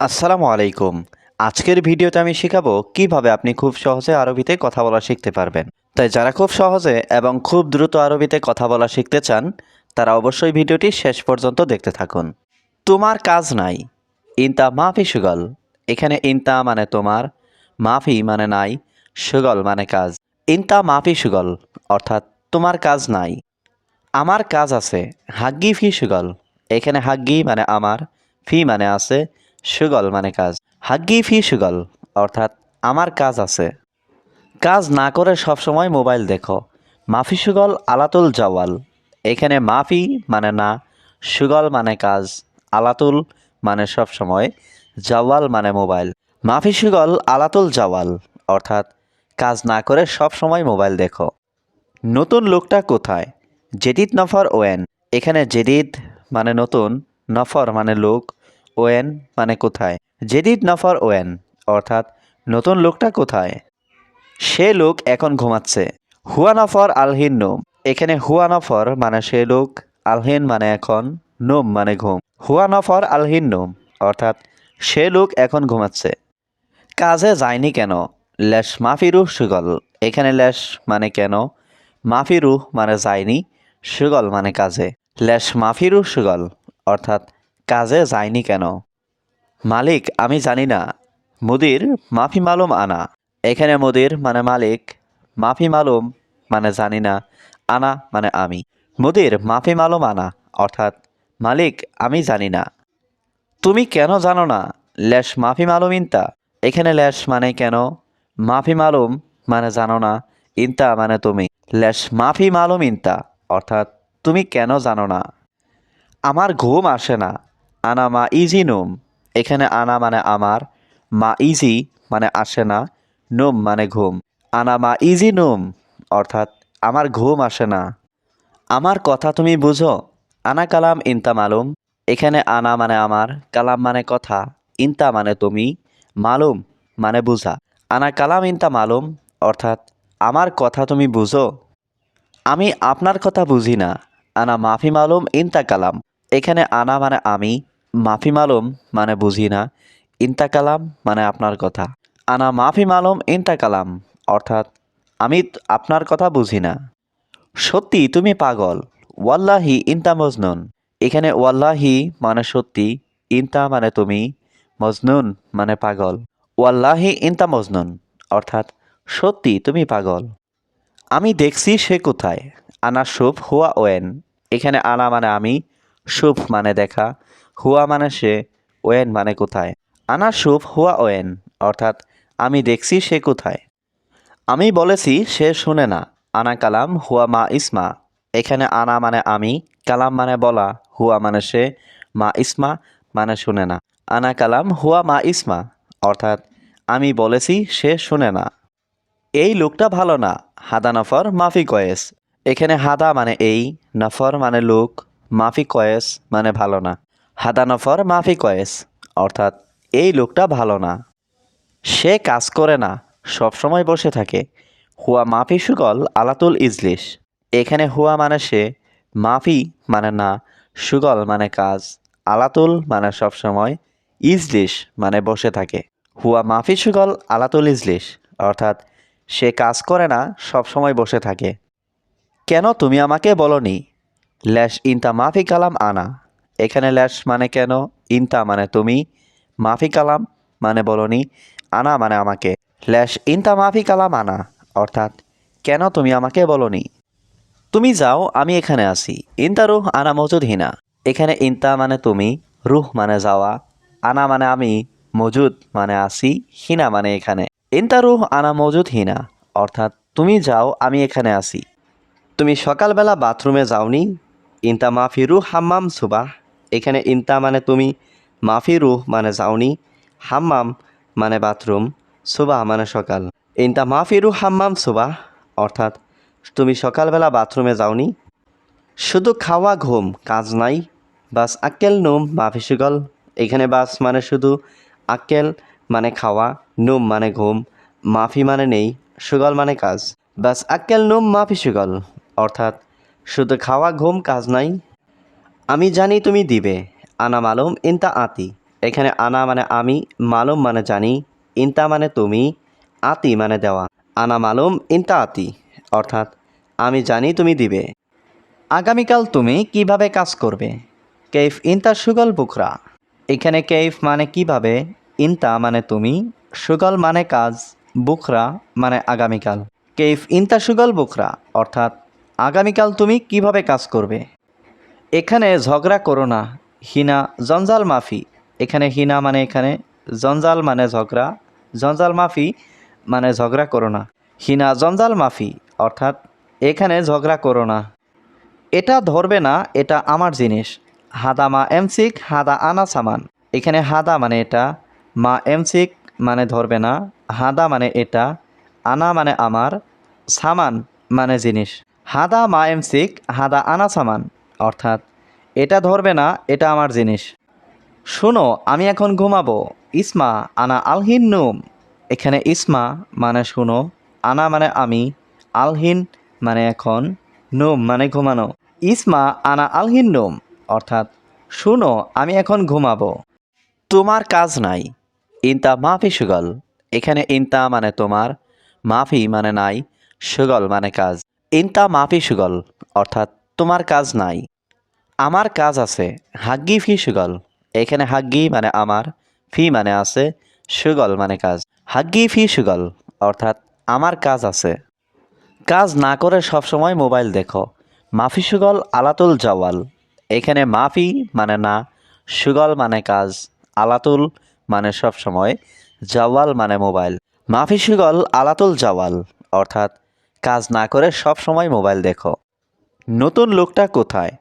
আসসালামু আলাইকুম। আজকের ভিডিওতে আমি শেখাবো কীভাবে আপনি খুব সহজে আরবিতে কথা বলা শিখতে পারবেন। তাই যারা খুব সহজে এবং খুব দ্রুত আরবিতে কথা বলা শিখতে চান, তারা অবশ্যই ভিডিওটি শেষ পর্যন্ত দেখতে থাকুন। তোমার কাজ নাই। ইনতা মাফি সুগল। এখানে ইনতা মানে তোমার, মাফি মানে নাই, সুগল মানে কাজ। ইনতা মাফি সুগল, অর্থাৎ তোমার কাজ নাই। আমার কাজ আছে, হাগ্গি ফি সুগল। এখানে হাগ্গি মানে আমার, ফি মানে আছে সুগল মানে কাজ। হাগ্গি ফি সুগল, অর্থাৎ আমার কাজ আছে। কাজ না করে সবসময় মোবাইল দেখো। মাফি সুগল আলাতুল জাওয়াল। এখানে মাফি মানে না, সুগল মানে কাজ। আলাতুল মানে সবসময়, জাওয়াল মানে মোবাইল। মাফি সুগল আলাতুল জাওয়াল, অর্থাৎ কাজ না করে সবসময় মোবাইল দেখো। নতুন লোকটা কোথায়? জেদিদ নফর ওয়েন। এখানে জেদিদ মানে নতুন, নফর মানে লোক। ওয়েন মানে কোথায়? জেদিদ নফর ওয়েন, অর্থাৎ নতুন লোকটা কোথায়? সে লোক এখন ঘুমাচ্ছে। হুয়া নফর আলহিন নোম। এখানে হুয়া নফর মানে সে লোক, আলহিন মানে এখন নোম মানে ঘুম। হুয়া নফর আলহিন নোম, অর্থাৎ সে লোক এখন ঘুমাচ্ছে। কাজে যায়নি কেন? লেশ মাফিরু সুগল। এখানে লেশ মানে কেন? মাফিরু মানে যায়নি, সুগল মানে কাজে। লেশ মাফিরু সুগল, অর্থাৎ কাজে যায়নি কেন? মালিক, আমি জানি না। মুদির, মাফি মালুম আনা। এখানে মুদির মানে মালিক, মাফি মালুম মানে জানি না, আনা মানে আমি। মুদির, মাফি মালুম আনা, অর্থাৎ মালিক, আমি জানি না। তুমি কেন জানো না? লেশ মাফি মালুম ইনতা এখানে লেশ মানে কেন? মাফি মালুম মানে জানো না, ইনতা মানে তুমি। লেশ মাফি মালুম ইনতা অর্থাৎ তুমি কেন জানো না? আমার ঘুম আসে না। আনা মা ইজি নুম। এখানে আনা মানে আমার, মা ইজি মানে আসে না, নুম মানে ঘুম। আনা মা ইজি নুম, অর্থাৎ আমার ঘুম আসে না। আমার কথা তুমি বুঝো? আনা কালাম ইনতা মালুম। এখানে আনা মানে আমার, কালাম মানে কথা। ইনতা মানে তুমি, মালুম মানে বুঝা। আনা কালাম ইনতা মালুম, অর্থাৎ আমার কথা তুমি বুঝো? আমি আপনার কথা বুঝি না। আনা মাফি মালুম, ইনতা কালাম। এখানে আনা মানে আমি মাফি মালুম মানে বুঝি না, ইনতা কালাম মানে আপনার কথা। আনা মাফি মালুম, ইনতা কালাম, অর্থাৎ আমি আপনার কথা বুঝি না। সত্যি তুমি পাগল, ওয়াল্লাহি ইনতা মজনুন। এখানে ওয়াল্লাহি মানে সত্যি, ইনতা মানে তুমি, মজনুন মানে পাগল। ওয়াল্লাহি ইনতা মজনুন, অর্থাৎ সত্যি তুমি পাগল। আমি দেখছি সে কোথায়, আনা শুভ হুয়া ওয়েন। এখানে আনা মানে আমি, শুভ মানে দেখা হুয়া মানে সে, ওয়েন মানে কোথায়? আনা শুভ হুয়া ওয়েন, অর্থাৎ আমি দেখছি সে কোথায়। আমি বলেছি সে শুনে না, আনা কালাম হুয়া মা ইসমা। এখানে আনা মানে আমি, কালাম মানে বলা, হুয়া মানে সে, মা ইসমা মানে শুনে না। আনা কালাম হুয়া মা ইসমা, অর্থাৎ আমি বলেছি সে শুনে না। এই লোকটা ভালো না, হাদা নফর মাফি কয়েস। এখানে হাদা মানে এই, নফর মানে লোক, মাফি কয়েস মানে ভালো না। হাদা নফর মাফি কয়েস। অর্থাৎ, এই লোকটা ভালো না। সে কাজ করে না সবসময় বসে থাকে। হুয়া মাফি সুগল আলাতুল ইজলিশ এখানে হুয়া মানে সে, মাফি মানে না, সুগল মানে কাজ। আলাতুল মানে সবসময় ইজলিশ মানে বসে থাকে। হুয়া মাফি সুগল আলাতুল ইজলিশ অর্থাৎ, সে কাজ করে না সবসময় বসে থাকে। কেন তুমি আমাকে বলনি? ল্যাশ ইনতা মাফি কালাম আনা। এখানে ল্যাশ মানে কেন? ইনতা মানে তুমি। মাফি কালাম মানে বলনি। আনা মানে আমাকে। ল্যাশ ইনতা, মাফি কালাম, আনা। অর্থাৎ, কেন তুমি আমাকে বলনি? তুমি যাও, আমি এখানে আসি ইনতা, রুহ, আনা মজুদ, হিনা। এখানে ইনতা মানে তুমি, রুহ মানে যাওয়া। আনা মানে আমি, মজুদ মানে আসি, হিনা মানে এখানে। ইনতা, রুহ, আনা, মজুদ, হিনা। অর্থাৎ, তুমি যাও, আমি এখানে আসি তুমি সকালবেলা বাথরুমে যাওনি? ইনতা, মাফি, রুহ, হাম্মাম, সুবাহ। এখানে ইনতা মানে তুমি মাফিরু মানে যাওনি, হাম্মাম মানে বাথরুম, সুবাহ মানে সকাল। ইনতা মাফিরু হাম্মাম, সুবাহ, অর্থাৎ তুমি সকালবেলা বাথরুমে যাওনি। শুধু খাওয়া, ঘুম, কাজ নাই, বাস আক্কেল, নুম, মাফি সুগল। এখানে বাস মানে শুধু আক্কেল মানে খাওয়া, নুম মানে ঘুম, মাফি মানে নেই, সুগল মানে কাজ। বাস আক্কেল, নুম, মাফি সুগল, অর্থাৎ শুধু খাওয়া, ঘুম, কাজ নাই আমি জানি তুমি দিবে। আনা মালুম, ইনতা আতি। এখানে আনা মানে আমি, মালুম মানে জানি, ইনতা মানে তুমি, আতি মানে দেওয়া। আনা মালুম, ইনতা আতি। অর্থাৎ, আমি জানি তুমি দিবে। আগামীকাল তুমি কীভাবে কাজ করবে? কেইফ, ইনতা সুগল বুখরা। এখানে কেইফ মানে কীভাবে, ইনতা মানে তুমি, সুগল মানে কাজ, বুখরা মানে আগামীকাল। কেইফ, ইনতা সুগল বুখরা। অর্থাৎ, আগামীকাল তুমি কীভাবে কাজ করবে? এখানে ঝগড়া করো না, হিনা, জঞ্জাল মাফি। এখানে হিনা মানে এখানে, জঞ্জাল মানে ঝগড়া, জঞ্জাল মাফি মানে ঝগড়া করো না। হিনা, জঞ্জাল মাফি, অর্থাৎ এখানে ঝগড়া করো না। এটা ধরবে না, এটা আমার জিনিস। হাদা মা এমসিক, হাদা আনা সামান। এখানে হাদা মানে এটা, মা এমসিক মানে ধরবে না, হাদা মানে এটা, আনা মানে আমার, সামান মানে জিনিস। হাদা মা এমসিক, হাদা আনা সামান। অর্থাৎ, এটা ধরবে না, এটা আমার জিনিস। শোনো, আমি এখন ঘুমাবো। ইসমা আনা আলহিন নুম। এখানে ইসমা মানে শোনো, আনা মানে আমি, আলহিন মানে এখন, নুম মানে ঘুমানো। ইসমা আনা আলহিন নুম, অর্থাৎ, শুনো, আমি এখন ঘুমাবো। তোমার কাজ নাই। ইনতা মাফি সুগল। এখানে ইনতা মানে তোমার, মাফি মানে নাই, সুগল মানে কাজ। ইনতা মাফি সুগল, অর্থাৎ তোমার কাজ নাই। আমার কাজ আছে হাগ্গি ফি সুগল। এখানে হাগ্গি মানে আমার, ফি মানে আছে সুগল মানে কাজ। হাগ্গি ফি সুগল, অর্থাৎ আমার কাজ আছে। কাজ না করে সবসময় মোবাইল দেখো। মাফি সুগল আলাতুল জওয়াল। এখানে মাফি মানে না, সুগল মানে কাজ। আলাতুল মানে সবসময় জাওয়াল মানে মোবাইল। মাফি সুগল আলাতুল জওয়াল, অর্থাৎ কাজ না করে সবসময় মোবাইল দেখো। নতুন লোকটা কোথায়?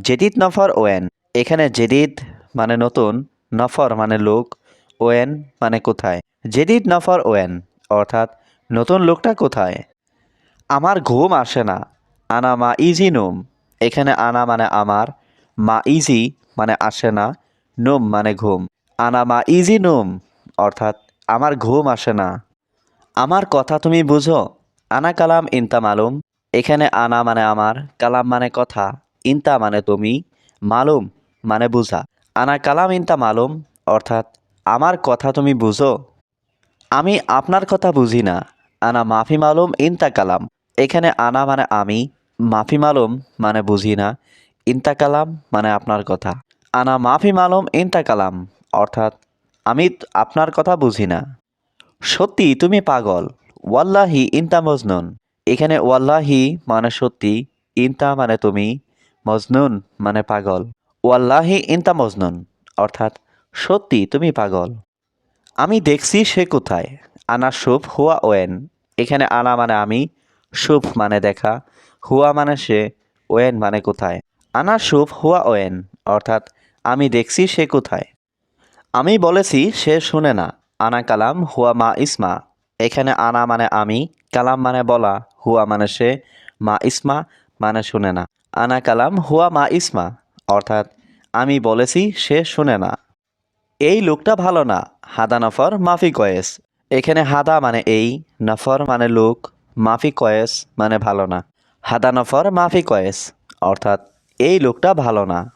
জেদিদ নফর ওয়েন। এখানে জেদিদ মানে নতুন, নফর মানে লোক, ওয়েন মানে কোথায়? জেদিদ নফর ওয়েন, অর্থাৎ নতুন লোকটা কোথায়? আমার ঘুম আসে না। আনা মা ইজি নোম। এখানে আনা মানে আমার, মা ইজি মানে আসে না, নোম মানে ঘুম। আনা মা ইজি নোম, অর্থাৎ আমার ঘুম আসে না। আমার কথা তুমি বুঝো? আনা কালাম ইনতা মালুম। এখানে আনা মানে আমার, কালাম মানে কথা, ইনতা মানে তুমি, মালুম মানে বুঝা। আনা কালাম, ইনতা মালুম, অর্থাৎ আমার কথা তুমি বুঝো। আমি আপনার কথা বুঝি না। আনা মাফি মালুম, ইনতা কালাম। এখানে আনা মানে আমি, মাফি মালুম মানে বুঝি না। ইনতা কালাম মানে আপনার কথা। আনা মাফি মালুম, ইনতা কালাম, অর্থাৎ আমি আপনার কথা বুঝি না। সত্যি তুমি পাগল। ওয়াল্লাহি, ইনতা মজনুন। এখানে ওয়াল্লাহি মানে সত্যি, ইনতা মানে তুমি, মজনুন মানে পাগল। ওয়াল্লাহি ইনতা মজনুন, অর্থাৎ সত্যি তুমি পাগল। আমি দেখছি সে কোথায়? আনা শুভ হুয়া ওয়েন। এখানে আনা মানে আমি, শুভ মানে দেখা, হুয়া মানে সে, ওয়েন মানে কোথায়? আনা শুভ হুয়া ওয়েন, অর্থাৎ আমি দেখছি সে কোথায়? আমি বলেছি সে শুনে না, আনা কালাম হুয়া মা ইসমা। এখানে আনা মানে আমি, কালাম মানে বলা হুয়া মানে সে, মা ইসমা মানে শুনে না। আনা কালাম, হুয়া মা ইসমা। অর্থাৎ, আমি বলেছি, সে শুনে না। এই লোকটা ভালো না। হাদা নফর, মাফি কয়েস। এখানে হাদা মানে এই, নফর মানে লোক, মাফি কয়েস মানে ভালো না। হাদা নফর, মাফি কয়েস। অর্থাৎ, এই লোকটা ভালো না।